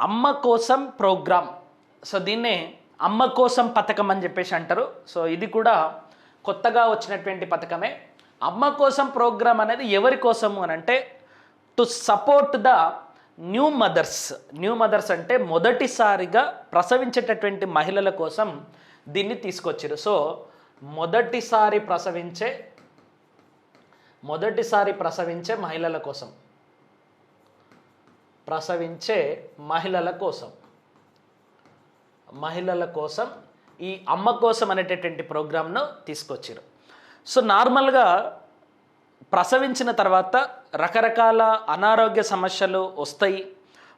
అమ్మ కోసం programme so దీన్నే అమ్మ కోసం పథకం అని చెప్పేసి అంటారు. సో ఇది కూడా కొత్తగా వచ్చినటువంటి పథకమే. అమ్మ కోసం ప్రోగ్రామ్ అనేది ఎవరి కోసము అని అంటే to support the new mothers. New mothers అంటే మొదటిసారిగా ప్రసవించేటటువంటి మహిళల కోసం దీన్ని తీసుకొచ్చారు సో మొదటిసారి ప్రసవించే మొదటిసారి ప్రసవించే మహిళల కోసం. ప్రసవించే మహిళల కోసం. మహిళల కోసం ఈ అమ్మ కోసం అనేటటువంటి ప్రోగ్రామ్ను తీసుకొచ్చారు. సో నార్మల్గా ప్రసవించిన తర్వాత రకరకాల అనారోగ్య సమస్యలు వస్తాయి.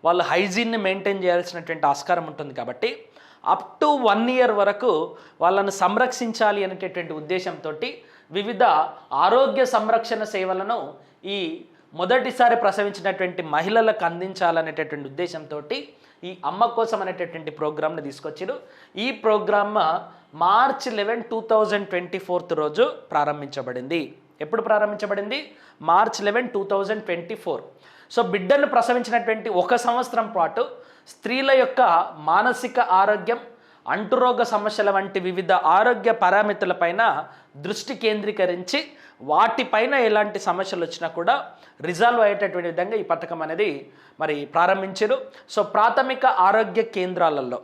వాళ్ళు హైజీన్ని మెయింటైన్ చేయాల్సినటువంటి ఆస్కారం ఉంటుంది కాబట్టి అప్ టు వన్ ఇయర్ వరకు వాళ్ళను సంరక్షించాలి అనేటటువంటి ఉద్దేశంతో వివిధ ఆరోగ్య సంరక్షణ సేవలను ఈ మొదటిసారి ప్రసవించినటువంటి మహిళలకు అందించాలనేటటువంటి ఉద్దేశంతో ఈ అమ్మ కోసం అనేటటువంటి ప్రోగ్రామ్ని తీసుకొచ్చారు. ఈ programme March eleven two thousand twenty fourth రోజు ప్రారంభించబడింది. ఎప్పుడు ప్రారంభించబడింది? March eleven two thousand twenty four. So బిడ్డను ప్రసవించినటువంటి ఒక సంవత్సరం పాటు స్త్రీల యొక్క మానసిక ఆరోగ్యం అంటురోగ సమస్యల వంటి వివిధ ఆరోగ్య పారామితులపైన దృష్టి కేంద్రీకరించి వాటిపైన ఎలాంటి సమస్యలు వచ్చినా కూడా రిజాల్వ్ అయ్యేటటువంటి విధంగా ఈ పథకం అనేది మరి ప్రారంభించారు. సో ప్రాథమిక ఆరోగ్య కేంద్రాలలో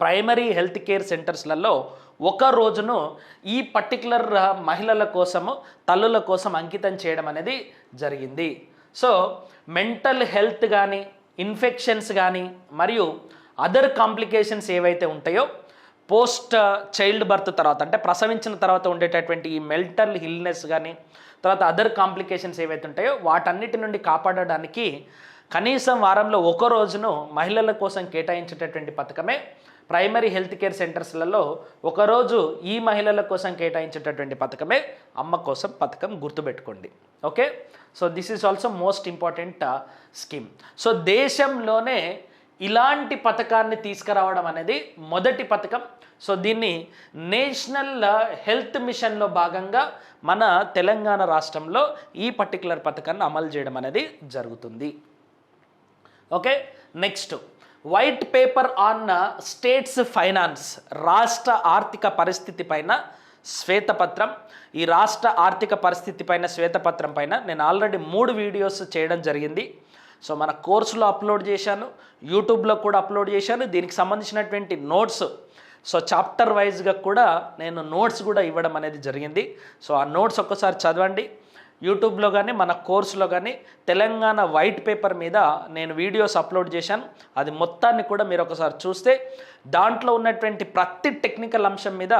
ప్రైమరీ హెల్త్ కేర్ సెంటర్స్లలో ఒక రోజును ఈ పర్టికులర్ మహిళల కోసము తల్లుల కోసం అంకితం చేయడం అనేది జరిగింది. సో మెంటల్ హెల్త్ కానీ ఇన్ఫెక్షన్స్ కానీ మరియు అదర్ కాంప్లికేషన్స్ ఏవైతే ఉంటాయో పోస్ట్ చైల్డ్ బర్త్ తర్వాత అంటే ప్రసవించిన తర్వాత ఉండేటటువంటి ఈ మెంటల్ హిల్నెస్ కానీ తర్వాత అదర్ కాంప్లికేషన్స్ ఏవైతే ఉంటాయో వాటన్నిటి నుండి కాపాడడానికి కనీసం వారంలో ఒక రోజును మహిళల కోసం కేటాయించేటటువంటి పథకమే ప్రైమరీ హెల్త్ కేర్ సెంటర్స్లలో ఒకరోజు ఈ మహిళల కోసం కేటాయించేటటువంటి పథకమే అమ్మ కోసం పథకం గుర్తుపెట్టుకోండి. Okay? So this is also most important scheme so దేశంలోనే ఇలాంటి పథకాన్ని తీసుకురావడం అనేది మొదటి పథకం. సో దీన్ని నేషనల్ హెల్త్ మిషన్లో భాగంగా మన తెలంగాణ రాష్ట్రంలో ఈ పర్టికులర్ పథకాన్ని అమలు చేయడం అనేది జరుగుతుంది. Okay? Next. White paper on states finance రాష్ట్ర ఆర్థిక పరిస్థితి పైన శ్వేతపత్రం. ఈ రాష్ట్ర ఆర్థిక పరిస్థితి పైన శ్వేతపత్రం పైన నేను ఆల్రెడీ మూడు వీడియోస్ చేయడం జరిగింది. సో మన కోర్సులో అప్లోడ్ చేశాను యూట్యూబ్లో కూడా అప్లోడ్ చేశాను. దీనికి సంబంధించినటువంటి నోట్స్ సో చాప్టర్ వైజ్గా కూడా నేను నోట్స్ కూడా ఇవ్వడం అనేది జరిగింది. సో ఆ నోట్స్ ఒక్కసారి చదవండి. యూట్యూబ్లో కానీ మన కోర్సులో కానీ తెలంగాణ వైట్ పేపర్ మీద నేను వీడియోస్ అప్లోడ్ చేశాను. అది మొత్తాన్ని కూడా మీరు ఒకసారి చూస్తే దాంట్లో ఉన్నటువంటి ప్రతి టెక్నికల్ అంశం మీద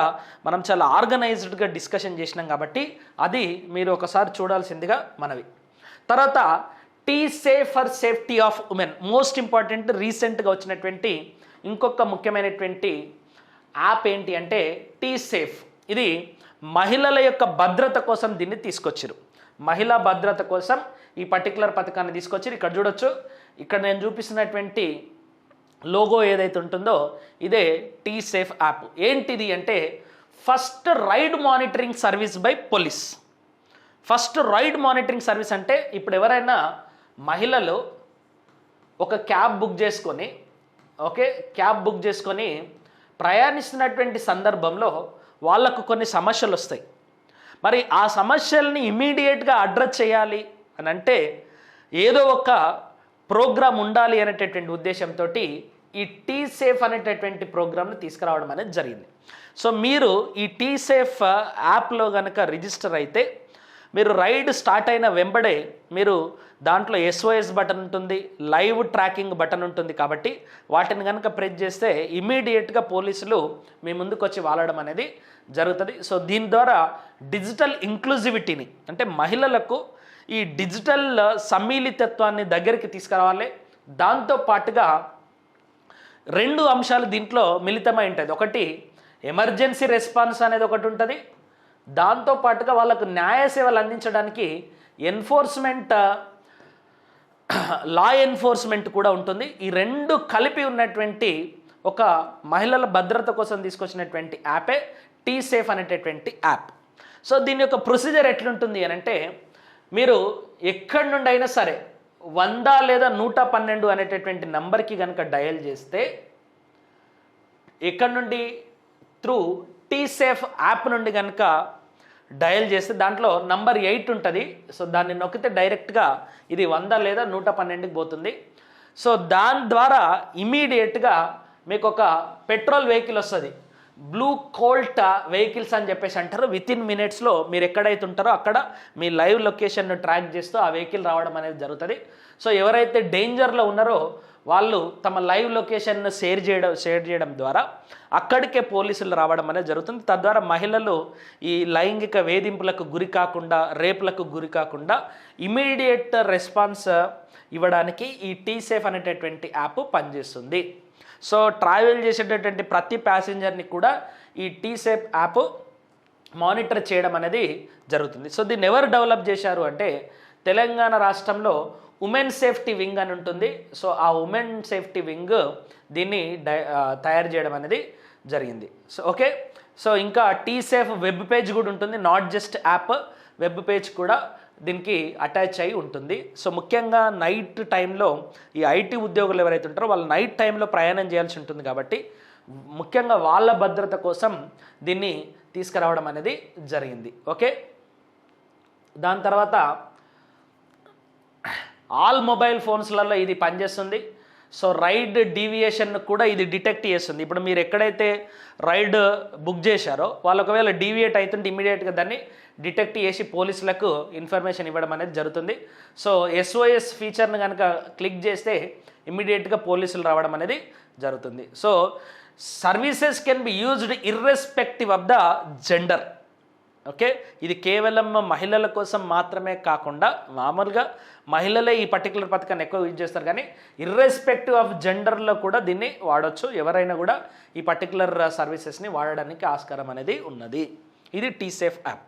మనం చాలా ఆర్గనైజ్డ్గా డిస్కషన్ చేసినాం కాబట్టి అది మీరు ఒకసారి చూడాల్సిందిగా మనవి. తర్వాత T safe for safety of women most important రీసెంట్గా వచ్చినటువంటి ఇంకొక ముఖ్యమైనటువంటి యాప్ ఏంటి అంటే టీ సేఫ్ ఇది మహిళల యొక్క భద్రత కోసం దీన్ని తీసుకొచ్చారు. మహిళా భద్రత కోసం ఈ పర్టికులర్ పథకాన్ని తీసుకొచ్చారు. ఇక్కడ చూడొచ్చు. ఇక్కడ నేను చూపిస్తున్నటువంటి లోగో ఏదైతే ఉంటుందో ఇదే టీ సేఫ్ యాప్ ఏంటిది అంటే first ride monitoring service by police first ride monitoring service అంటే ఇప్పుడు ఎవరైనా మహిళలు ఒక క్యాబ్ బుక్ చేసుకొని ఓకే క్యాబ్ బుక్ చేసుకొని ప్రయాణిస్తున్నటువంటి సందర్భంలో వాళ్ళకు కొన్ని సమస్యలు వస్తాయి. మరి ఆ సమస్యల్ని ఇమీడియట్గా అడ్రస్ చేయాలి అని అంటే ఏదో ఒక ప్రోగ్రాం ఉండాలి అనేటటువంటి ఉద్దేశంతో ఈ టీ సేఫ్ అనేటటువంటి ప్రోగ్రామ్ని తీసుకురావడం అనేది జరిగింది. సో మీరు ఈ టీ సేఫ్ యాప్లో కనుక రిజిస్టర్ అయితే మీరు రైడ్ స్టార్ట్ అయిన వెంబడే మీరు దాంట్లో ఎస్ఓఎస్ బటన్ ఉంటుంది లైవ్ ట్రాకింగ్ బటన్ ఉంటుంది కాబట్టి వాటిని కనుక ప్రెస్ చేస్తే ఇమీడియట్గా పోలీసులు మీ ముందుకు వచ్చి వాలడం అనేది జరుగుతుంది. సో దీని ద్వారా డిజిటల్ ఇంక్లూజివిటీని అంటే మహిళలకు ఈ డిజిటల్ సమ్మిళితత్వాన్ని దగ్గరికి తీసుకురావాలి. దాంతో పాటుగా రెండు అంశాలు దీంట్లో మిళితమై ఉంటుంది ఒకటి ఎమర్జెన్సీ రెస్పాన్స్ అనేది ఒకటి ఉంటుంది. దాంతో పాటుగా వాళ్ళకు న్యాయ సేవలు అందించడానికి ఎన్ఫోర్స్మెంట్ లా ఎన్ఫోర్స్మెంట్ కూడా ఉంటుంది. ఈ రెండు కలిపి ఉన్నటువంటి ఒక మహిళల భద్రత కోసం తీసుకొచ్చినటువంటి యాపే టీ సేఫ్ అనేటటువంటి యాప్. సో దీని యొక్క ప్రొసీజర్ ఎట్లుంటుంది అని అంటే మీరు ఎక్కడి నుండి అయినా సరే వంద లేదా నూట పన్నెండు అనేటటువంటి నంబర్కి కనుక డయల్ చేస్తే ఎక్కడి నుండి? త్రూ టీ సేఫ్ యాప్ నుండి కనుక డయల్ చేస్తే దాంట్లో నంబర్ ఎయిట్ ఉంటుంది. సో దాన్ని నొక్కితే డైరెక్ట్గా ఇది వంద లేదా నూట పన్నెండుకి పోతుంది. సో దాని ద్వారా ఇమీడియట్గా మీకు ఒక పెట్రోల్ వెహికల్ వస్తుంది. బ్లూ కోల్ట్ వెహికల్స్ అని చెప్పేసి అంటారు. విత్ ఇన్ మినిట్స్లో మీరు ఎక్కడైతే ఉంటారో అక్కడ మీ లైవ్ లొకేషన్ను ట్రాక్ చేస్తూ ఆ వెహికల్ రావడం అనేది జరుగుతుంది. సో ఎవరైతే డేంజర్లో ఉన్నారో వాళ్ళు తమ లైవ్ లొకేషన్ను షేర్ చేయడం షేర్ చేయడం ద్వారా అక్కడికే పోలీసులు రావడం అనేది జరుగుతుంది. తద్వారా మహిళలు ఈ లైంగిక వేధింపులకు గురి కాకుండా రేపులకు గురి కాకుండా ఇమీడియట్ రెస్పాన్స్ ఇవ్వడానికి ఈ టీ సేఫ్ అనేటటువంటి యాప్ పనిచేస్తుంది. సో ట్రావెల్ చేసేటటువంటి ప్రతి ప్యాసింజర్ని కూడా ఈ టీ సేఫ్ యాప్ మానిటర్ చేయడం అనేది జరుగుతుంది. సో దీన్ని ఎవరు డెవలప్ చేశారు అంటే తెలంగాణ రాష్ట్రంలో ఉమెన్ సేఫ్టీ వింగ్ అని ఉంటుంది. సో ఆ ఉమెన్ సేఫ్టీ వింగ్ దీన్ని డై తయారు చేయడం అనేది జరిగింది. So okay. సో ఇంకా టీ సేఫ్ వెబ్ పేజ్ కూడా ఉంటుంది. Not just app web page కూడా దీనికి అటాచ్ అయి ఉంటుంది. సో ముఖ్యంగా నైట్ టైంలో ఈ ఐటీ ఉద్యోగులు ఎవరైతే ఉంటారో వాళ్ళు నైట్ టైంలో ప్రయాణం చేయాల్సి ఉంటుంది కాబట్టి ముఖ్యంగా వాళ్ళ భద్రత కోసం దీన్ని తీసుకురావడం అనేది జరిగింది. ఓకే. దాని తర్వాత ఆల్ మొబైల్ ఫోన్స్లలో ఇది పనిచేస్తుంది. సో రైడ్ డీవియేషన్ కూడా ఇది డిటెక్ట్ చేస్తుంది. ఇప్పుడు మీరు ఎక్కడైతే రైడ్ బుక్ చేశారో వాళ్ళు ఒకవేళ డీవియేట్ అవుతుంటే ఇమీడియట్గా దాన్ని డిటెక్ట్ చేసి పోలీసులకు ఇన్ఫర్మేషన్ ఇవ్వడం అనేది జరుగుతుంది. సో ఎస్ఓఎస్ ఫీచర్ని కనుక క్లిక్ చేస్తే ఇమీడియట్గా పోలీసులు రావడం అనేది జరుగుతుంది. So services can be used irrespective of the gender. Okay? ఇది కేవలం మహిళల కోసం మాత్రమే కాకుండా మామూలుగా మహిళలే ఈ పర్టికులర్ పథకాన్ని ఎక్కువ యూజ్ చేస్తారు కానీ ఇర్రెస్పెక్టివ్ ఆఫ్ జెండర్లో కూడా దీన్ని వాడొచ్చు. ఎవరైనా కూడా ఈ పర్టికులర్ సర్వీసెస్ని వాడడానికి ఆస్కారం అనేది ఉన్నది. ఇది టీ సేఫ్ యాప్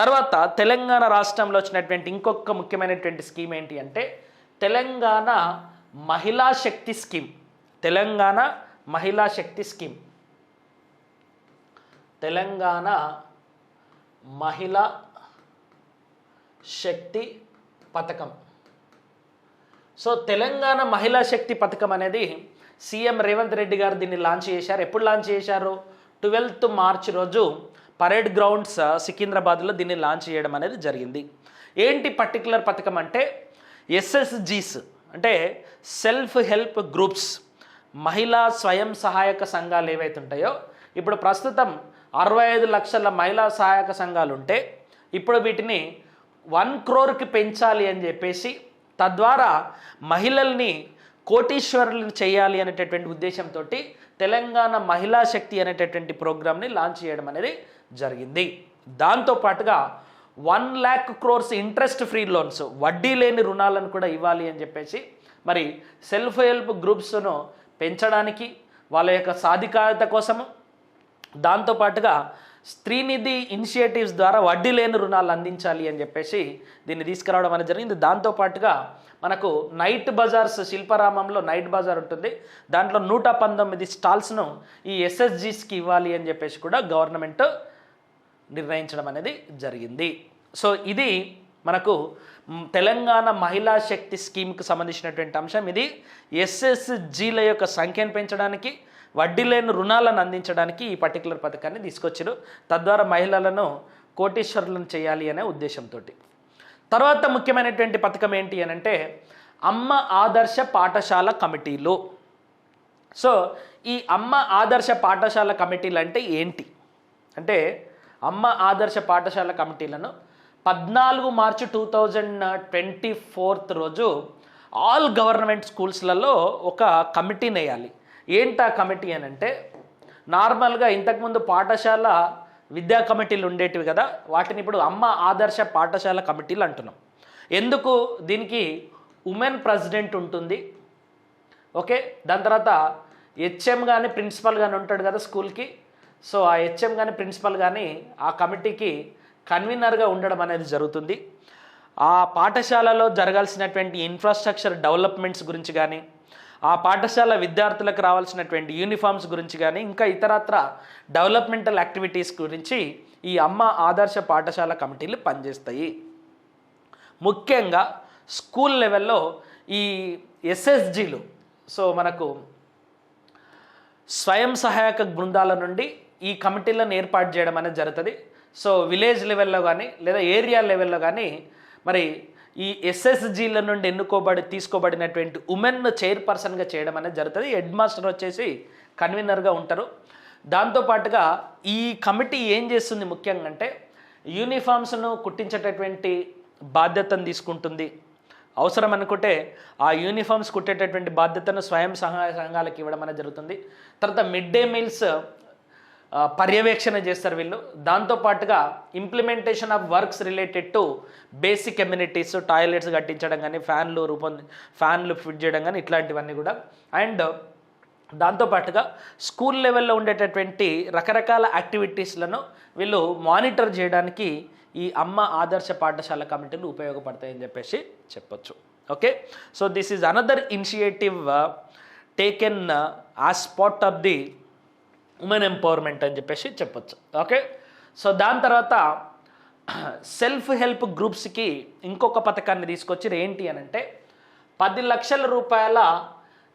తర్వాత తెలంగాణ రాష్ట్రంలో వచ్చినటువంటి ఇంకొక ముఖ్యమైనటువంటి స్కీమ్ ఏంటి అంటే తెలంగాణ మహిళా శక్తి స్కీమ్ తెలంగాణ మహిళా శక్తి స్కీమ్ తెలంగాణ మహిళా శక్తి పథకం. సో తెలంగాణ మహిళా శక్తి పథకం అనేది సీఎం రేవంత్ రెడ్డి గారు దీన్ని లాంచ్ చేశారు. ఎప్పుడు లాంచ్ చేశారు? ట్వెల్త్ మార్చ్ రోజు పరేడ్ గ్రౌండ్స్ సికింద్రాబాద్లో దీన్ని లాంచ్ చేయడం అనేది జరిగింది. ఏంటి పర్టికులర్ పథకం అంటే ఎస్ఎస్జీస్ అంటే సెల్ఫ్ హెల్ప్ గ్రూప్స్ మహిళా స్వయం సహాయక సంఘాలు ఏవైతే ఉంటాయో ఇప్పుడు ప్రస్తుతం అరవై ఐదు లక్షల మహిళా సహాయక సంఘాలు ఉంటే ఇప్పుడు వీటిని వన్ క్రోర్కి పెంచాలి అని చెప్పేసి తద్వారా మహిళల్ని కోటీశ్వరులను చేయాలి అనేటటువంటి ఉద్దేశంతో తెలంగాణ మహిళా శక్తి అనేటటువంటి ప్రోగ్రామ్ని లాంచ్ చేయడం అనేది జరిగింది. దాంతోపాటుగా one lakh crores interest free loans వడ్డీ లేని రుణాలను కూడా ఇవ్వాలి అని చెప్పేసి మరి సెల్ఫ్ హెల్ప్ గ్రూప్స్ను పెంచడానికి వాళ్ళ యొక్క సాధికారత కోసము దాంతోపాటుగా స్త్రీనిధి ఇనిషియేటివ్స్ ద్వారా వడ్డీ లేని రుణాలు అందించాలి అని చెప్పేసి దీన్ని తీసుకురావడం అనేది జరిగింది. దాంతోపాటుగా మనకు నైట్ బజార్స్ శిల్పారామంలో నైట్ బజార్ ఉంటుంది. దాంట్లో నూట పంతొమ్మిది స్టాల్స్ను ఈ ఎస్ఎస్జీస్కి ఇవ్వాలి అని చెప్పేసి కూడా గవర్నమెంట్ నిర్ణయించడం అనేది జరిగింది. సో ఇది మనకు తెలంగాణ మహిళా శక్తి స్కీమ్కి సంబంధించినటువంటి అంశం. ఇది ఎస్ఎస్జీల యొక్క సంఖ్యను పెంచడానికి వడ్డీ లేని రుణాలను అందించడానికి ఈ పర్టికులర్ పథకాన్ని తీసుకొచ్చారు. తద్వారా మహిళలను కోటీశ్వరులను చేయాలి అనే ఉద్దేశంతో తర్వాత ముఖ్యమైనటువంటి పథకం ఏంటి అని అంటే అమ్మ ఆదర్శ పాఠశాల కమిటీలు. సో ఈ అమ్మ ఆదర్శ పాఠశాల కమిటీలు అంటే ఏంటి? అంటే అమ్మ ఆదర్శ పాఠశాల కమిటీలను పద్నాలుగు మార్చి టూ థౌజండ్ ట్వంటీ ఫోర్త్ రోజు ఆల్ గవర్నమెంట్ స్కూల్స్లలో ఒక కమిటీని వేయాలి. ఏంటా కమిటీ అని అంటే నార్మల్గా ఇంతకుముందు పాఠశాల విద్యా కమిటీలు ఉండేటివి కదా వాటిని ఇప్పుడు అమ్మ ఆదర్శ పాఠశాల కమిటీలు అంటున్నాం. ఎందుకు? దీనికి ఉమెన్ ప్రెసిడెంట్ ఉంటుంది. ఓకే? దాని తర్వాత హెచ్ఎం కానీ ప్రిన్సిపల్ కానీ ఉంటాడు కదా స్కూల్కి. సో ఆ హెచ్ఎం కానీ ప్రిన్సిపల్ కానీ ఆ కమిటీకి కన్వీనర్గా ఉండడం అనేది జరుగుతుంది. ఆ పాఠశాలలో జరగాల్సినటువంటి ఇన్ఫ్రాస్ట్రక్చర్ డెవలప్మెంట్స్ గురించి కానీ ఆ పాఠశాల విద్యార్థులకు రావాల్సినటువంటి యూనిఫామ్స్ గురించి కానీ ఇంకా ఇతరత్ర డెవలప్మెంటల్ యాక్టివిటీస్ గురించి ఈ అమ్మ ఆదర్శ పాఠశాల కమిటీలు పనిచేస్తాయి. ముఖ్యంగా స్కూల్ లెవెల్లో ఈ ఎస్ఎస్జీలు సో మనకు స్వయం సహాయక బృందాల నుండి ఈ కమిటీలను ఏర్పాటు చేయడం అనేది జరుగుతుంది. సో విలేజ్ లెవెల్లో కానీ లేదా ఏరియా లెవెల్లో కానీ మరి ఈ ఎస్ఎస్జీల నుండి ఎన్నుకోబడి తీసుకోబడినటువంటి ఉమెన్ చైర్పర్సన్గా చేయడం అనేది జరుగుతుంది. హెడ్ మాస్టర్ వచ్చేసి కన్వీనర్గా ఉంటారు. దాంతోపాటుగా ఈ కమిటీ ఏం చేస్తుంది ముఖ్యంగా అంటే యూనిఫామ్స్ను కుట్టించేటటువంటి బాధ్యతను తీసుకుంటుంది. అవసరం అనుకుంటే ఆ యూనిఫామ్స్ కుట్టేటటువంటి బాధ్యతను స్వయం సహాయ సంఘాలకు ఇవ్వడం అనేది జరుగుతుంది. తర్వాత మిడ్ డే మీల్స్ పర్యవేక్షణ చేస్తారు వీళ్ళు. దాంతోపాటుగా implementation of works related to basic communities toilets కట్టించడం కానీ ఫ్యాన్లు రూపొంది ఫ్యాన్లు ఫిట్ చేయడం కానీ ఇట్లాంటివన్నీ కూడా. అండ్ దాంతోపాటుగా స్కూల్ లెవెల్లో ఉండేటటువంటి రకరకాల యాక్టివిటీస్లను వీళ్ళు మానిటర్ చేయడానికి ఈ అమ్మ ఆదర్శ పాఠశాల కమిటీలు ఉపయోగపడతాయని చెప్పేసి చెప్పొచ్చు. Okay? So this is another initiative taken as spot of the women empowerment అని చెప్పేసి చెప్పొచ్చు. ఓకే? సో దాని తర్వాత సెల్ఫ్ హెల్ప్ గ్రూప్స్కి ఇంకొక పథకాన్ని తీసుకొచ్చి ఏంటి అని అంటే పది లక్షల రూపాయల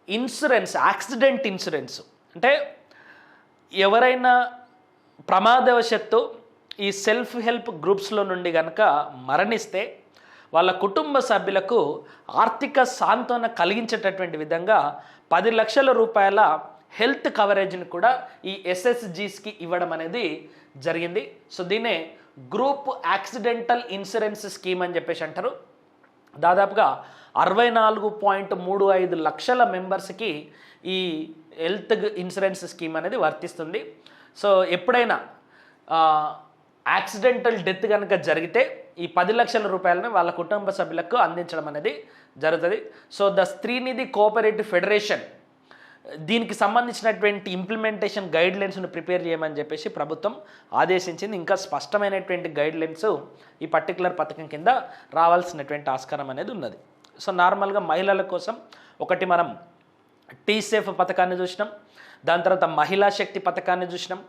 ఇన్సూరెన్స్ యాక్సిడెంట్ ఇన్సూరెన్స్. అంటే ఎవరైనా ప్రమాదవశత్తు ఈ సెల్ఫ్ హెల్ప్ గ్రూప్స్లో నుండి కనుక మరణిస్తే వాళ్ళ కుటుంబ సభ్యులకు ఆర్థిక సాంత్వన కలిగించేటటువంటి విధంగా పది లక్షల రూపాయల హెల్త్ కవరేజ్ని కూడా ఈ ఎస్ఎస్జీస్కి ఇవ్వడం అనేది జరిగింది. సో దీన్నే గ్రూప్ యాక్సిడెంటల్ ఇన్సూరెన్స్ స్కీమ్ అని చెప్పేసి అంటారు. దాదాపుగా అరవై నాలుగు పాయింట్ మూడు ఐదు లక్షల మెంబర్స్కి ఈ హెల్త్ ఇన్సూరెన్స్ స్కీమ్ అనేది వర్తిస్తుంది. సో ఎప్పుడైనా యాక్సిడెంటల్ డెత్ కనుక జరిగితే ఈ పది లక్షల రూపాయలను వాళ్ళ కుటుంబ సభ్యులకు అందించడం అనేది జరుగుతుంది. So the Streenidhi cooperative federation దీనికి సంబంధించినటువంటి ఇంప్లిమెంటేషన్ గైడ్ లైన్స్ను ప్రిపేర్ చేయమని చెప్పేసి ప్రభుత్వం ఆదేశించింది. ఇంకా స్పష్టమైనటువంటి గైడ్ లైన్స్ ఈ పర్టికులర్ పథకం కింద రావాల్సినటువంటి ఆస్కారం అనేది ఉన్నది. సో నార్మల్గా మహిళల కోసం ఒకటి మనం టీ సేఫ్ పథకాన్ని చూసినాం. దాని తర్వాత మహిళా శక్తి పథకాన్ని చూసినాం.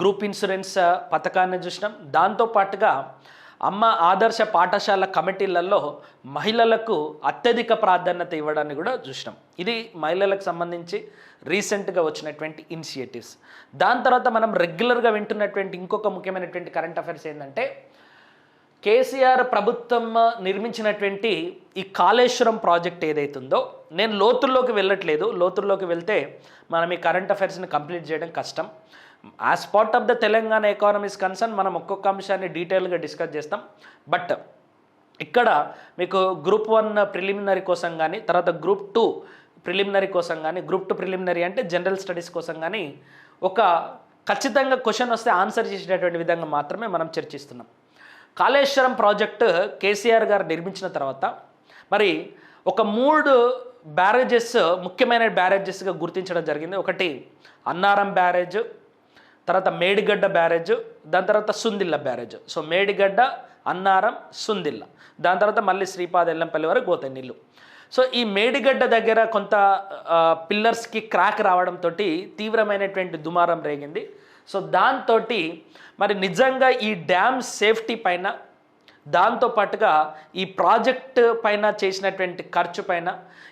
గ్రూప్ ఇన్సూరెన్స్ పథకాన్ని చూసినాం. దాంతోపాటుగా అమ్మ ఆదర్శ పాఠశాల కమిటీలలో మహిళలకు అత్యధిక ప్రాధాన్యత ఇవ్వడాన్ని కూడా చూసినాం. ఇది మహిళలకు సంబంధించి రీసెంట్గా వచ్చినటువంటి ఇనిషియేటివ్స్. దాని తర్వాత మనం రెగ్యులర్గా వింటున్నటువంటి ఇంకొక ముఖ్యమైనటువంటి కరెంట్ అఫైర్స్ ఏంటంటే కేసీఆర్ ప్రభుత్వం నిర్మించినటువంటి ఈ కాళేశ్వరం ప్రాజెక్ట్ ఏదైతుందో నేను లోతుల్లోకి వెళ్ళట్లేదు. లోతుల్లోకి వెళ్తే మనం ఈ కరెంట్ అఫైర్స్ని కంప్లీట్ చేయడం కష్టం. As part of the Telangana economies concern మనం ఒక్కొక్క అంశాన్ని డీటెయిల్గా డిస్కస్ చేస్తాం. బట్ ఇక్కడ మీకు గ్రూప్ వన్ ప్రిలిమినరీ కోసం కానీ తర్వాత గ్రూప్ టూ ప్రిలిమినరీ కోసం కానీ గ్రూప్ టూ ప్రిలిమినరీ అంటే జనరల్ స్టడీస్ కోసం కానీ ఒక ఖచ్చితంగా క్వశ్చన్ వస్తే ఆన్సర్ చేసేటటువంటి విధంగా మాత్రమే మనం చర్చిస్తున్నాం. కాళేశ్వరం ప్రాజెక్టు కేసీఆర్ గారు నిర్మించిన తర్వాత మరి ఒక మూడు బ్యారేజెస్ ముఖ్యమైన బ్యారేజెస్గా గుర్తించడం జరిగింది. ఒకటి అన్నారం బ్యారేజ్ తర్వాత మేడిగడ్డ బ్యారేజ్ దాని తర్వాత సుందిల్ల బ్యారేజ్. సో మేడిగడ్డ అన్నారం సుందిల్ల. దాని తర్వాత మళ్ళీ శ్రీపాద ఎల్లంపల్లి వరకు పోతాయి నీళ్ళు సో ఈ మేడిగడ్డ దగ్గర కొంత పిల్లర్స్కి క్రాక్ రావడంతో తీవ్రమైనటువంటి దుమారం రేగింది. సో దాంతో మరి నిజంగా ఈ డ్యామ్ సేఫ్టీ పైన దాంతో పాటుగా ఈ ప్రాజెక్ట్ పైన చేసినటువంటి ఖర్చు పైన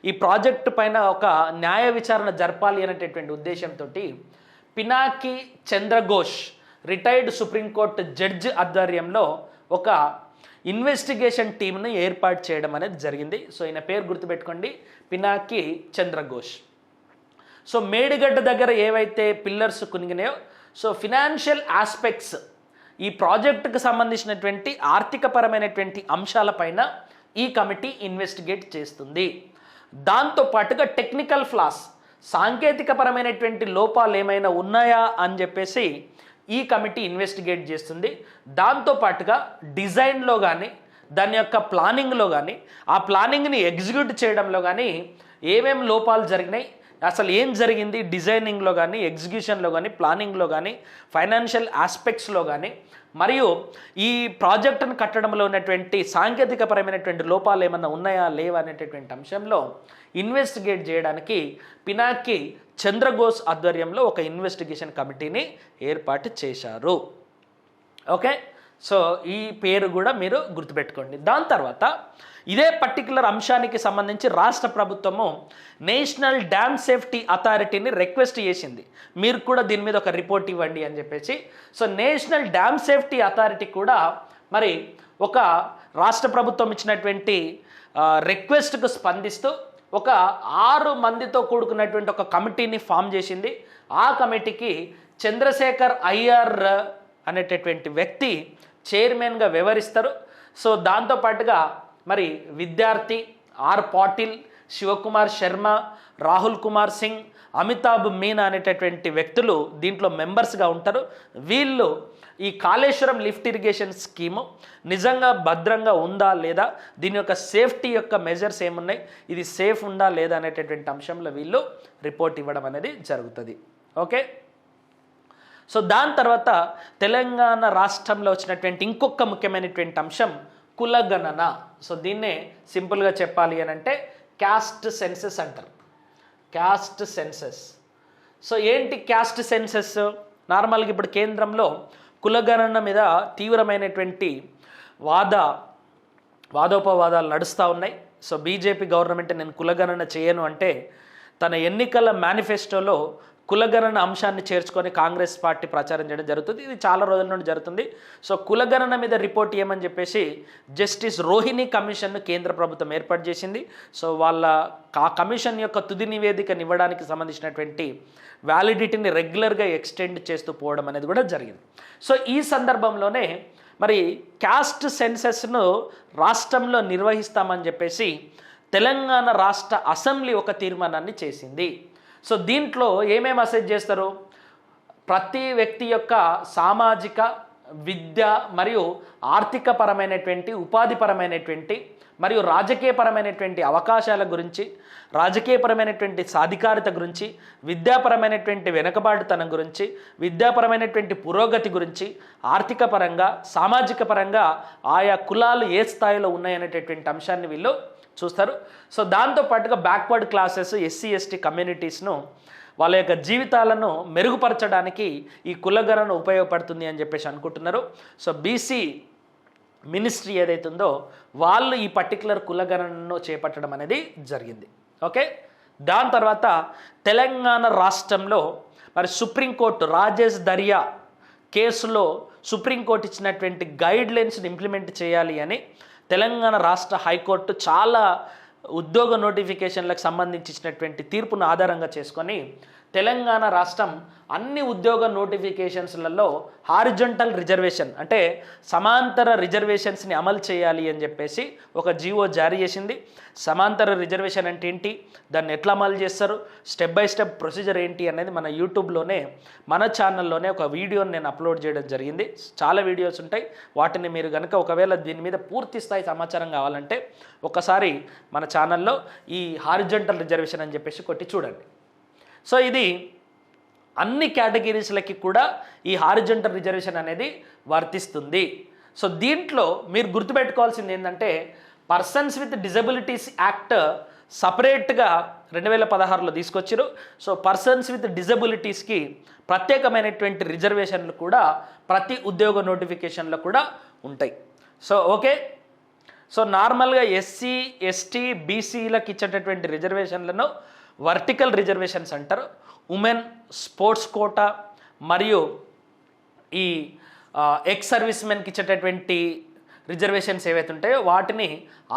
ఈ ప్రాజెక్టు పైన ఒక న్యాయ విచారణ జరపాలి అనేటటువంటి ఉద్దేశంతో Pinaki Chandraghose retired supreme court judge ఆధ్వర్యంలో ఒక ఇన్వెస్టిగేషన్ టీంను ఏర్పాటు చేయడం అనేది జరిగింది. సో ఈయన పేరు గుర్తుపెట్టుకోండి. పినాకి చంద్రఘోష్. సో మేడిగడ్డ దగ్గర ఏవైతే పిల్లర్స్ కునిగినాయో సో ఫినాన్షియల్ ఆస్పెక్ట్స్ ఈ ప్రాజెక్టుకు సంబంధించినటువంటి ఆర్థికపరమైనటువంటి అంశాలపైన ఈ కమిటీ ఇన్వెస్టిగేట్ చేస్తుంది. దాంతో పాటుగా టెక్నికల్ ఫ్లాస్ సాంకేతికపరమైనటువంటి లోపాలు ఏమైనా ఉన్నాయా అని చెప్పేసి ఈ కమిటీ ఇన్వెస్టిగేట్ చేస్తుంది. దాంతో పాటుగా డిజైన్లో కానీ దాని యొక్క ప్లానింగ్లో కానీ ఆ ప్లానింగ్ని ఎగ్జిక్యూట్ చేయడంలో కానీ ఏమేమి లోపాలు జరిగినాయి అసలు ఏం జరిగింది? డిజైనింగ్లో కానీ ఎగ్జిక్యూషన్లో కానీ ప్లానింగ్లో కానీ ఫైనాన్షియల్ ఆస్పెక్ట్స్లో కానీ మరియు ఈ ప్రాజెక్టును కట్టడంలో ఉన్నటువంటి సాంకేతికపరమైనటువంటి లోపాలు ఏమైనా ఉన్నాయా? లేవా? అనేటటువంటి అంశంలో ఇన్వెస్టిగేట్ చేయడానికి పినాకి చంద్రఘోష్ ఆధ్వర్యంలో ఒక ఇన్వెస్టిగేషన్ కమిటీని ఏర్పాటు చేశారు. ఓకే? సో ఈ పేరు కూడా మీరు గుర్తుపెట్టుకోండి. దాని తర్వాత ఇదే పర్టికులర్ అంశానికి సంబంధించి రాష్ట్ర ప్రభుత్వము నేషనల్ డ్యామ్ సేఫ్టీ అథారిటీని రిక్వెస్ట్ చేసింది. మీరు కూడా దీని మీద ఒక రిపోర్ట్ ఇవ్వండి అని చెప్పేసి. So national dam safety authority కూడా మరి ఒక రాష్ట్ర ప్రభుత్వం ఇచ్చినటువంటి రిక్వెస్ట్కు స్పందిస్తూ ఒక ఆరు మందితో కూడుకున్నటువంటి ఒక కమిటీని ఫామ్ చేసింది. ఆ కమిటీకి చంద్రశేఖర్ అయ్యర్ అనేటటువంటి వ్యక్తి చైర్మన్గా వ్యవహరిస్తారు. సో దాంతోపాటుగా మరి విద్యార్థి ఆర్ పాటిల్ శివకుమార్ శర్మ రాహుల్ కుమార్ సింగ్ అమితాబ్ మీనా అనేటటువంటి వ్యక్తులు దీంట్లో మెంబర్స్గా ఉంటారు. వీళ్ళు ఈ కాళేశ్వరం లిఫ్ట్ ఇరిగేషన్ స్కీము నిజంగా భద్రంగా ఉందా లేదా దీని యొక్క సేఫ్టీ యొక్క మెజర్స్ ఏమున్నాయి ఇది సేఫ్ ఉందా లేదా అనేటటువంటి అంశంలో వీళ్ళు రిపోర్ట్ ఇవ్వడం అనేది జరుగుతుంది. ఓకే? సో దాని తర్వాత తెలంగాణ రాష్ట్రంలో వచ్చినటువంటి ఇంకొక ముఖ్యమైనటువంటి అంశం కులగణన. సో దీన్నే సింపుల్గా చెప్పాలి అని అంటే క్యాస్ట్ సెన్సెస్ అంటారు. Caste census. సో ఏంటి క్యాస్ట్ సెన్సెస్? నార్మల్గా ఇప్పుడు కేంద్రంలో కులగణన మీద తీవ్రమైనటువంటి వాద వాదోపవాదాలు నడుస్తూ ఉన్నాయి. సో బీజేపీ గవర్నమెంట్ నేను కులగణన చేయను అంటే తన ఎన్నికల మేనిఫెస్టోలో కులగణన అంశాన్ని చేర్చుకొని కాంగ్రెస్ పార్టీ ప్రచారం చేయడం జరుగుతుంది. ఇది చాలా రోజుల నుండి జరుగుతుంది. సో కులగణన మీద రిపోర్ట్ ఏమని చెప్పేసి జస్టిస్ రోహిణి కమిషన్ను కేంద్ర ప్రభుత్వం ఏర్పాటు చేసింది. సో వాళ్ళ ఆ కమిషన్ యొక్క తుది నివేదికను ఇవ్వడానికి సంబంధించినటువంటి వ్యాలిడిటీని రెగ్యులర్గా ఎక్స్టెండ్ చేస్తూ పోవడం అనేది కూడా జరిగింది. సో ఈ సందర్భంలోనే మరి క్యాస్ట్ సెన్సెస్ను రాష్ట్రంలో నిర్వహిస్తామని చెప్పేసి తెలంగాణ రాష్ట్ర అసెంబ్లీ ఒక తీర్మానాన్ని చేసింది. సో దీంట్లో ఏమేమి అసెస్ చేస్తారు? ప్రతి వ్యక్తి యొక్క సామాజిక విద్య మరియు ఆర్థిక పరమైనటువంటి ఉపాధిపరమైనటువంటి మరియు రాజకీయపరమైనటువంటి అవకాశాల గురించి రాజకీయపరమైనటువంటి సాధికారిత గురించి విద్యాపరమైనటువంటి వెనుకబాటుతనం గురించి విద్యాపరమైనటువంటి పురోగతి గురించి ఆర్థిక పరంగా సామాజిక పరంగా ఆయా కులాలు ఏ స్థాయిలో ఉన్నాయనేటటువంటి అంశాన్ని వీళ్ళు చూస్తారు. సో దాంతో పాటుగా బ్యాక్వర్డ్ క్లాసెస్ ఎస్సీ ఎస్టీ కమ్యూనిటీస్ను వాళ్ళ యొక్క జీవితాలను మెరుగుపరచడానికి ఈ కులగణన ఉపయోగపడుతుంది అని చెప్పేసి అనుకుంటున్నారు. సో బీసీ మినిస్ట్రీ ఏదైతే ఉందో వాళ్ళు ఈ పర్టికులర్ కులగణనను చేపట్టడం అనేది జరిగింది. ఓకే? దాని తర్వాత తెలంగాణ రాష్ట్రంలో మరి సుప్రీంకోర్టు రాజేష్ దర్యా కేసులో సుప్రీంకోర్టు ఇచ్చినటువంటి గైడ్ లైన్స్ని ఇంప్లిమెంట్ చేయాలి అని తెలంగాణ రాష్ట్ర హైకోర్టు చాలా ఉద్యోగ నోటిఫికేషన్లకు సంబంధించినటువంటి తీర్పును ఆధారంగా చేసుకొని తెలంగాణ రాష్ట్రం అన్ని ఉద్యోగ నోటిఫికేషన్స్లలో హారిజంటల్ రిజర్వేషన్ అంటే సమాంతర రిజర్వేషన్స్ని అమలు చేయాలి అని చెప్పేసి ఒక జీవో జారీ చేసింది. సమాంతర రిజర్వేషన్ అంటే ఏంటి? దాన్ని ఎట్లా అమలు చేస్తారు? స్టెప్ బై స్టెప్ ప్రొసీజర్ ఏంటి అనేది మన యూట్యూబ్లోనే మన ఛానల్లోనే ఒక వీడియోని నేను అప్లోడ్ చేయడం జరిగింది. చాలా వీడియోస్ ఉంటాయి. వాటిని మీరు కనుక ఒకవేళ దీని మీద పూర్తి స్థాయి సమాచారం కావాలంటే ఒకసారి మన ఛానల్లో ఈ హారిజంటల్ రిజర్వేషన్ అని చెప్పేసి కొట్టి చూడండి. సో ఇది అన్ని కేటగిరీస్లకి కూడా ఈ హారిజెంటల్ రిజర్వేషన్ అనేది వర్తిస్తుంది. సో దీంట్లో మీరు గుర్తుపెట్టుకోవాల్సింది ఏంటంటే పర్సన్స్ విత్ డిజబిలిటీస్ యాక్ట్ సపరేట్గా రెండు వేల పదహారులో తీసుకొచ్చారు. సో పర్సన్స్ విత్ డిజబిలిటీస్కి ప్రత్యేకమైనటువంటి రిజర్వేషన్లు కూడా ప్రతి ఉద్యోగ నోటిఫికేషన్లో కూడా ఉంటాయి. So okay? సో నార్మల్గా ఎస్సీ ఎస్టీ బీసీలకు ఇచ్చేటటువంటి రిజర్వేషన్లను వర్టికల్ రిజర్వేషన్స్ అంటారు ఉమెన్ స్పోర్ట్స్ కోటా మరియు ఈ ఎక్స్ సర్వీస్ మెన్కి ఇచ్చేటటువంటి రిజర్వేషన్స్ ఏవైతే ఉంటాయో వాటిని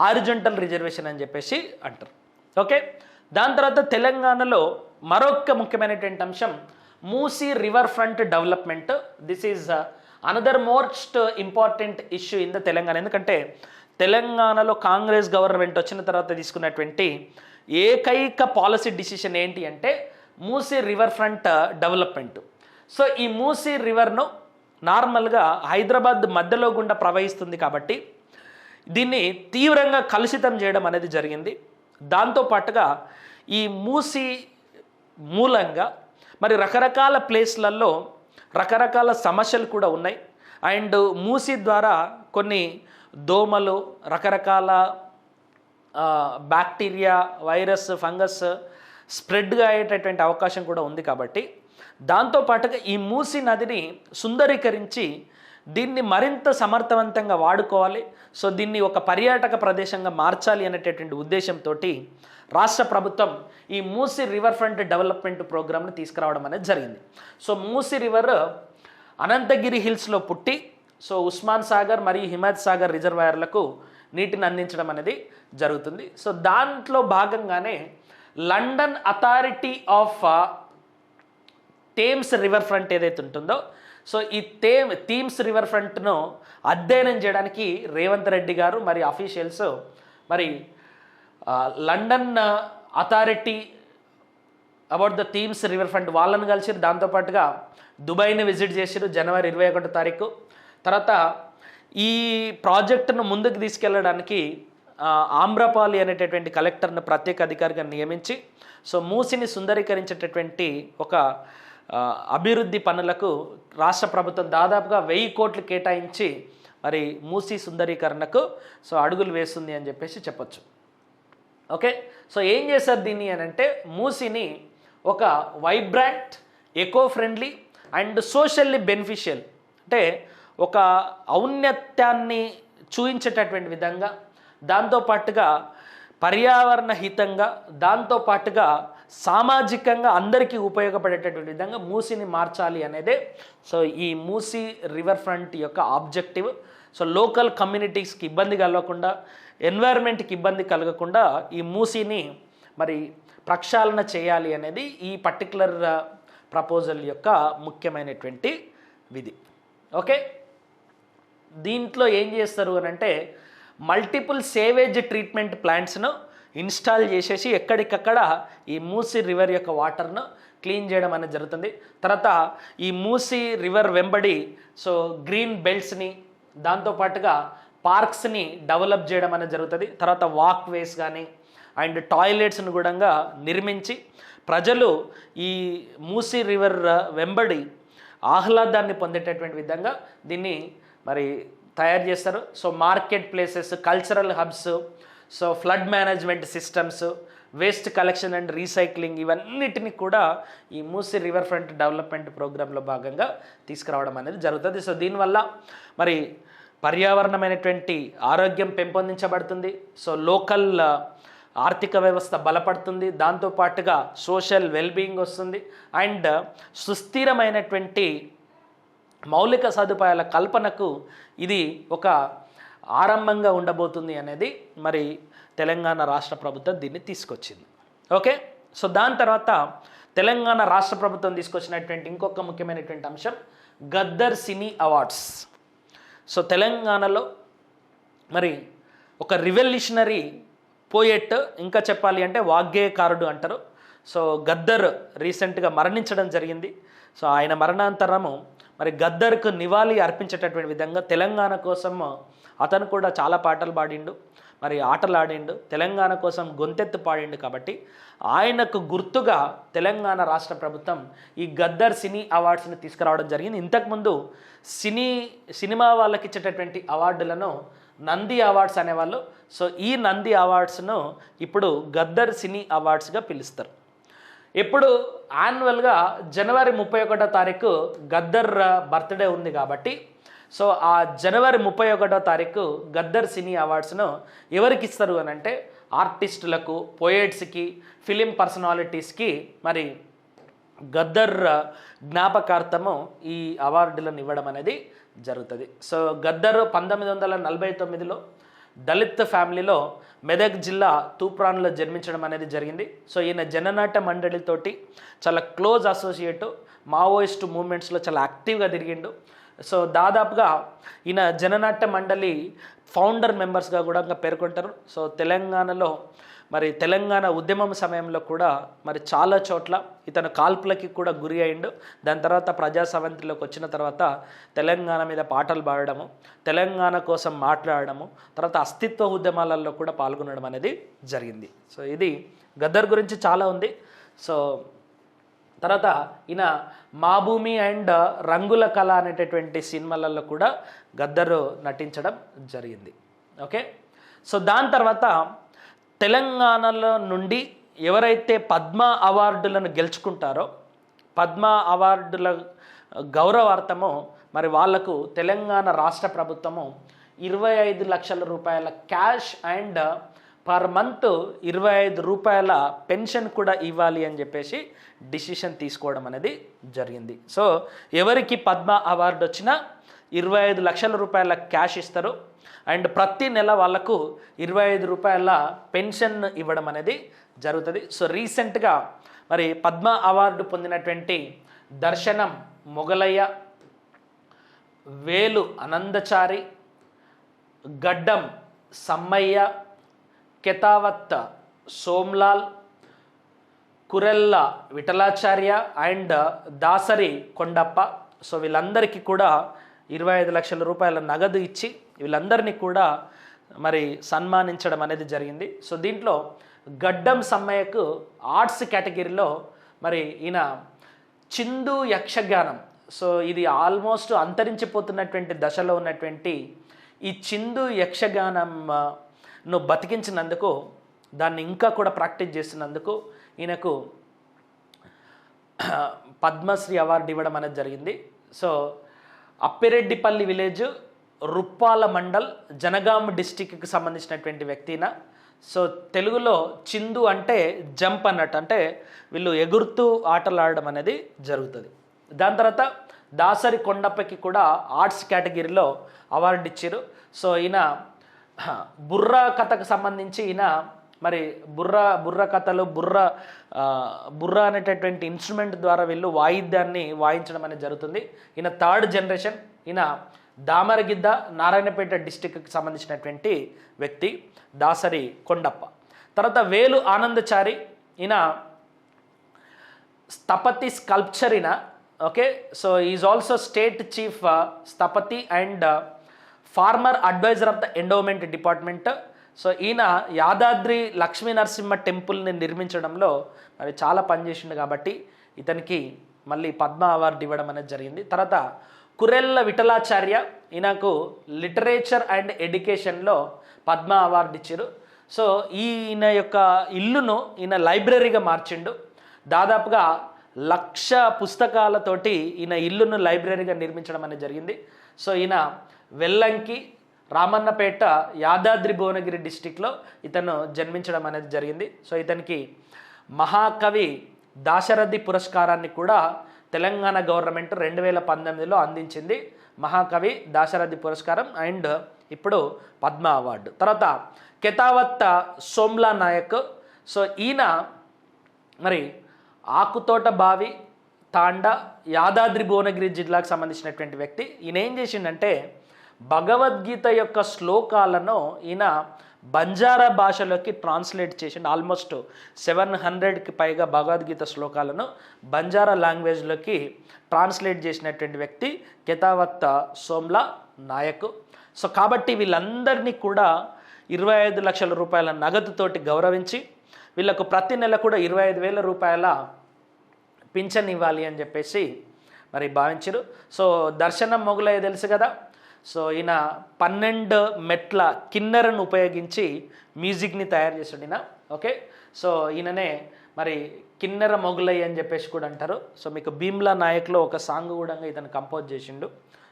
ఆరిజెంటల్ రిజర్వేషన్ అని చెప్పేసి అంటారు. ఓకే? దాని తర్వాత తెలంగాణలో మరొక ముఖ్యమైనటువంటి అంశం Musi river front development. This is another most important issue in the Telangana ఎందుకంటే తెలంగాణలో కాంగ్రెస్ గవర్నమెంట్ వచ్చిన తర్వాత తీసుకున్నటువంటి ఏకైక పాలసీ డిసిషన్ ఏంటి అంటే Musi river front uh, development so ఈ మూసీ రివర్ను నార్మల్గా హైదరాబాద్ మధ్యలో గుండా ప్రవహిస్తుంది కాబట్టి దీన్ని తీవ్రంగా కలుషితం చేయడం అనేది జరిగింది. దాంతో పాటుగా ఈ మూసి మూలంగా మరి రకరకాల ప్లేస్లలో రకరకాల సమస్యలు కూడా ఉన్నాయి. అండ్ మూసి ద్వారా కొన్ని దోమలు రకరకాల బ్యాక్టీరియా వైరస్ ఫంగస్ స్ప్రెడ్గా అయ్యేటటువంటి అవకాశం కూడా ఉంది కాబట్టి దాంతోపాటుగా ఈ మూసి నదిని సుందరీకరించి దీన్ని మరింత సమర్థవంతంగా వాడుకోవాలి. సో దీన్ని ఒక పర్యాటక ప్రదేశంగా మార్చాలి అనేటటువంటి ఉద్దేశంతో రాష్ట్ర ప్రభుత్వం ఈ మూసి రివర్ ఫ్రంట్ డెవలప్మెంట్ ప్రోగ్రామ్ని తీసుకురావడం అనేది జరిగింది. సో మూసి రివర్ అనంతగిరి హిల్స్లో పుట్టి సో ఉస్మాన్ సాగర్ మరియు హిమాద్ సాగర్ రిజర్వాయర్లకు నీటిని అందించడం అనేది జరుగుతుంది. సో దాంట్లో భాగంగానే London authority of Thames river front ఏదైతే ఉంటుందో సో ఈ థేమ్ థీమ్స్ రివర్ ఫ్రంట్ను అధ్యయనం చేయడానికి రేవంత్ రెడ్డి గారు మరి అఫీషియల్స్ మరి London authority about the Thames river front వాళ్ళని కలిసిరు. దాంతోపాటుగా దుబాయ్ని విజిట్ చేసిరు జనవరి ఇరవై ఒకటో తారీఖు. తర్వాత ఈ ప్రాజెక్టును ముందుకు తీసుకెళ్ళడానికి ఆమ్రపాలి అనేటటువంటి కలెక్టర్ను ప్రత్యేక అధికారిగా నియమించి సో మూసిని సుందరీకరించేటటువంటి ఒక అభివృద్ధి పనులకు రాష్ట్ర ప్రభుత్వం దాదాపుగా వెయ్యి కోట్లు కేటాయించి మరి మూసి సుందరీకరణకు సో అడుగులు వేస్తుంది అని చెప్పేసి చెప్పొచ్చు. ఓకే? సో ఏం చేశారు దీన్ని అని అంటే మూసిని ఒక vibrant eco friendly and socially beneficial అంటే ఒక ఔన్నత్యాన్ని చూపించేటటువంటి విధంగా దాంతోపాటుగా పర్యావరణ హితంగా దాంతోపాటుగా సామాజికంగా అందరికీ ఉపయోగపడేటటువంటి విధంగా మూసిని మార్చాలి అనేదే. సో ఈ మూసి రివర్ ఫ్రంట్ యొక్క ఆబ్జెక్టివ్. సో లోకల్ కమ్యూనిటీస్కి ఇబ్బంది కలగకుండా ఎన్వైర్న్మెంట్కి ఇబ్బంది కలగకుండా ఈ మూసిని మరి ప్రక్షాళన చేయాలి అనేది ఈ పర్టికులర్ ప్రపోజల్ యొక్క ముఖ్యమైనటువంటి విధి. ఓకే? దీంట్లో ఏం చేస్తారు అని అంటే మల్టిపుల్ సేవేజ్ ట్రీట్మెంట్ ప్లాంట్స్ను ఇన్స్టాల్ చేసేసి ఎక్కడికక్కడ ఈ మూసి రివర్ యొక్క వాటర్ను క్లీన్ చేయడం అనేది జరుగుతుంది. తర్వాత ఈ మూసి రివర్ వెంబడి సో గ్రీన్ బెల్ట్స్ని దాంతోపాటుగా పార్క్స్ని డెవలప్ చేయడం అనేది జరుగుతుంది. తర్వాత వాక్ వేస్ కానీ అండ్ టాయిలెట్స్ను కూడా నిర్మించి ప్రజలు ఈ మూసి రివర్ వెంబడి ఆహ్లాదాన్ని పొందేటటువంటి విధంగా దీన్ని మరి తయారు చేస్తారు. So market places cultural hubs so flood management systems waste collection and recycling ఇవన్నిటిని కూడా ఈ మూసి రివర్ ఫ్రంట్ డెవలప్మెంట్ ప్రోగ్రాంలో భాగంగా తీసుకురావడం అనేది జరుగుతుంది. సో దీనివల్ల మరి పర్యావరణమైనటువంటి ఆరోగ్యం పెంపొందించబడుతుంది. సో లోకల్ ఆర్థిక వ్యవస్థ బలపడుతుంది. దాంతోపాటుగా సోషల్ వెల్బీయింగ్ వస్తుంది. అండ్ సుస్థిరమైనటువంటి మౌలిక సదుపాయాల కల్పనకు ఇది ఒక ఆరంభంగా ఉండబోతుంది అనేది మరి తెలంగాణ రాష్ట్ర ప్రభుత్వం దీన్ని తీసుకొచ్చింది. ఓకే? సో దాని తర్వాత తెలంగాణ రాష్ట్ర ప్రభుత్వం తీసుకొచ్చినటువంటి ఇంకొక ముఖ్యమైనటువంటి అంశం గద్దర్ సినీ అవార్డ్స్. సో తెలంగాణలో మరి ఒక రివల్యూషనరీ పోయెట్ ఇంకా చెప్పాలి అంటే వాగ్గేయకారుడు అంటారు. సో గద్దర్ రీసెంట్గా మరణించడం జరిగింది. సో ఆయన మరణాంతరము మరి గద్దర్కు నివాళి అర్పించేటటువంటి విధంగా తెలంగాణ కోసం అతను కూడా చాలా పాటలు పాడిండు మరి ఆటలు ఆడిండు తెలంగాణ కోసం గొంతెత్తు పాడిండు కాబట్టి ఆయనకు గుర్తుగా తెలంగాణ రాష్ట్ర ప్రభుత్వం ఈ గద్దర్ సినీ అవార్డ్స్ని తీసుకురావడం జరిగింది. ఇంతకుముందు సినీ సినిమా వాళ్ళకి ఇచ్చేటటువంటి అవార్డులను నంది అవార్డ్స్ అనేవాళ్ళు. సో ఈ నంది అవార్డ్స్ను ఇప్పుడు గద్దర్ సినీ అవార్డ్స్గా పిలుస్తారు. ఇప్పుడు యాన్యువల్గా జనవరి ముప్పై ఒకటో తారీఖు గద్దర్ బర్త్డే ఉంది కాబట్టి సో ఆ జనవరి ముప్పై ఒకటో తారీఖు గద్దర్ సినీ అవార్డ్స్ను ఎవరికి ఇస్తారు అని అంటే ఆర్టిస్టులకు పోయేట్స్కి ఫిలిం పర్సనాలిటీస్కి మరి గద్దర్ జ్ఞాపకార్థము ఈ అవార్డులను ఇవ్వడం అనేది జరుగుతుంది. సో గద్దర్ పంతొమ్మిది వందల నలభై తొమ్మిదిలో దళిత్ ఫ్యామిలీలో మెదక్ జిల్లా తూప్రాన్లో జన్మించడం అనేది జరిగింది. సో ఈయన జననాట్య మండలితోటి చాలా క్లోజ్ అసోసియేట్ మావోయిస్ట్ మూమెంట్స్లో చాలా యాక్టివ్గా తిరిగిండు. సో దాదాపుగా ఈయన జననాట్య మండలి ఫౌండర్ మెంబర్స్గా కూడా ఇంకా పేర్కొంటారు. సో తెలంగాణలో మరి తెలంగాణ ఉద్యమం సమయంలో కూడా మరి చాలా చోట్ల ఇతను కాల్పులకి కూడా గురి అయిండు. దాని తర్వాత ప్రజా సవంతిలోకి వచ్చిన తర్వాత తెలంగాణ మీద పాటలు పాడడము తెలంగాణ కోసం మాట్లాడడము తర్వాత అస్తిత్వ ఉద్యమాలలో కూడా పాల్గొనడం అనేది జరిగింది. సో ఇది గద్దర్ గురించి చాలా ఉంది. సో తర్వాత ఈయన మా భూమి అండ్ రంగుల కళ అనేటటువంటి సినిమాలలో కూడా గద్దరు నటించడం జరిగింది. ఓకే? సో దాని తర్వాత తెలంగాణలో నుండి ఎవరైతే పద్మ అవార్డులను గెలుచుకుంటారో పద్మ అవార్డుల గౌరవార్థము మరి వాళ్ళకు తెలంగాణ రాష్ట్ర ప్రభుత్వము ఇరవై ఐదు లక్షల రూపాయల క్యాష్ అండ్ పర్ మంత్ ఇరవై ఐదు రూపాయల పెన్షన్ కూడా ఇవ్వాలి అని చెప్పేసి డిసిషన్ తీసుకోవడం అనేది జరిగింది. సో ఎవరికి పద్మ అవార్డు వచ్చినా ఇరవై ఐదు లక్షల రూపాయల క్యాష్ ఇస్తారు. అండ్ ప్రతి నెల వాళ్ళకు ఇరవై ఐదు రూపాయల పెన్షన్ ఇవ్వడం అనేది జరుగుతుంది. సో రీసెంట్గా మరి పద్మ అవార్డు పొందినటువంటి దర్శనం మొగలయ్య వేలు అనందచారి గడ్డం సమ్మయ్య కెతావత్ సోమ్లాల్ కురెల్ల విఠలాచార్య అండ్ దాసరి కొండప్ప. సో వీళ్ళందరికీ కూడా ఇరవై ఐదు లక్షల రూపాయల నగదు ఇచ్చి వీళ్ళందరినీ కూడా మరి సన్మానించడం అనేది జరిగింది. సో దీంట్లో గడ్డం సమ్మయ్యకు ఆర్ట్స్ కేటగిరీలో మరి ఈయన చిందు యక్షగానం. సో ఇది ఆల్మోస్ట్ అంతరించిపోతున్నటువంటి దశలో ఉన్నటువంటి ఈ చిందు యక్షగానం ను బతికించినందుకు దాన్ని ఇంకా కూడా ప్రాక్టీస్ చేసినందుకు ఈయనకు పద్మశ్రీ అవార్డు ఇవ్వడం అనేది జరిగింది. సో అప్పిరెడ్డిపల్లి విలేజ్ రుప్పాల మండల్ జనగాం డిస్టిక్కి సంబంధించినటువంటి వ్యక్తిన. సో తెలుగులో చిందు అంటే జంప్ అన్నట్టు అంటే వీళ్ళు ఎగురుతూ ఆటలు ఆడడం అనేది జరుగుతుంది. దాని తర్వాత దాసరి కొండప్పకి కూడా ఆర్ట్స్ కేటగిరీలో అవార్డు ఇచ్చారు. సో ఈయన బుర్ర కథకు సంబంధించి ఈయన మరి బుర్ర బుర్ర కథలు బుర్ర బుర్ర అనేటటువంటి ఇన్స్ట్రుమెంట్ ద్వారా వీళ్ళు వాయిద్యాన్ని వాయించడం అనేది జరుగుతుంది. ఈయన థర్డ్ జనరేషన్ ఈయన దామరగిద్ద నారాయణపేట డిస్టిక్కి సంబంధించినటువంటి వ్యక్తి దాసరి కొండప్ప. తర్వాత వేలు ఆనందచారి ఈయన స్థపతి sculpture okay? So is also state chief sthapati and former adviser of the endowment department so ఈయన యాదాద్రి లక్ష్మీ నరసింహ టెంపుల్ని నిర్మించడంలో మరి చాలా పనిచేసిండు కాబట్టి ఇతనికి మళ్ళీ పద్మ అవార్డు ఇవ్వడం అనేది జరిగింది. తర్వాత కురెల్ల విఠలాచార్య ఈయనకు లిటరేచర్ అండ్ ఎడ్యుకేషన్లో పద్మ అవార్డు ఇచ్చారు. సో ఈయన యొక్క ఇల్లును ఈయన లైబ్రరీగా మార్చిండు. దాదాపుగా లక్ష పుస్తకాలతోటి ఈయన ఇల్లును లైబ్రరీగా నిర్మించడం అనేది జరిగింది. సో ఈయన వెల్లంకి రామన్నపేట యాదాద్రి భువనగిరి డిస్టిక్లో ఇతను జన్మించడం అనేది జరిగింది. సో ఇతనికి మహాకవి దాశరథి పురస్కారాన్ని కూడా తెలంగాణ గవర్నమెంట్ రెండు వేల పంతొమ్మిదిలో అందించింది మహాకవి దాశరథి పురస్కారం అండ్ ఇప్పుడు పద్మ అవార్డు. తర్వాత కెతావత్త సోమ్లా నాయక్. సో ఈయన మరి ఆకుతోట బావి తాండా యాదాద్రి భువనగిరి జిల్లాకు సంబంధించినటువంటి వ్యక్తి. ఈయన ఏం చేసిండంటే భగవద్గీత యొక్క శ్లోకాలను ఈయన బంజారా భాషలోకి ట్రాన్స్లేట్ చేసిండు ఆల్మోస్ట్ సెవెన్ హండ్రెడ్కి పైగా భగవద్గీత శ్లోకాలను బంజారా లాంగ్వేజ్లోకి ట్రాన్స్లేట్ చేసినటువంటి వ్యక్తి కెతావత్త సోమ్లా నాయక్. సో కాబట్టి వీళ్ళందరినీ కూడా ఇరవై ఐదు లక్షల రూపాయల నగదుతోటి గౌరవించి వీళ్ళకు ప్రతి నెల కూడా ఇరవై ఐదు వేల రూపాయల పింఛన్ ఇవ్వాలి అని చెప్పేసి మరి భావించరు. సో దర్శనం మొగులయ్యే తెలుసు కదా. సో ఈయన పన్నెండు మెట్ల కిన్నెరను ఉపయోగించి మ్యూజిక్ని తయారు చేసాడు ఈయన. ఓకే? సో ఈయననే మరి కిన్నెర మొగులయ్య అని చెప్పేసి కూడా అంటారు. సో మీకు భీమ్లా నాయక్లో ఒక సాంగ్ కూడా ఇతను కంపోజ్ చేసిండు.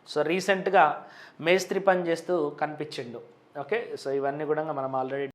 సో రీసెంట్గా మేస్త్రి పని చేస్తూ కనిపించిండు. ఓకే? సో ఇవన్నీ కూడా మనం ఆల్రెడీ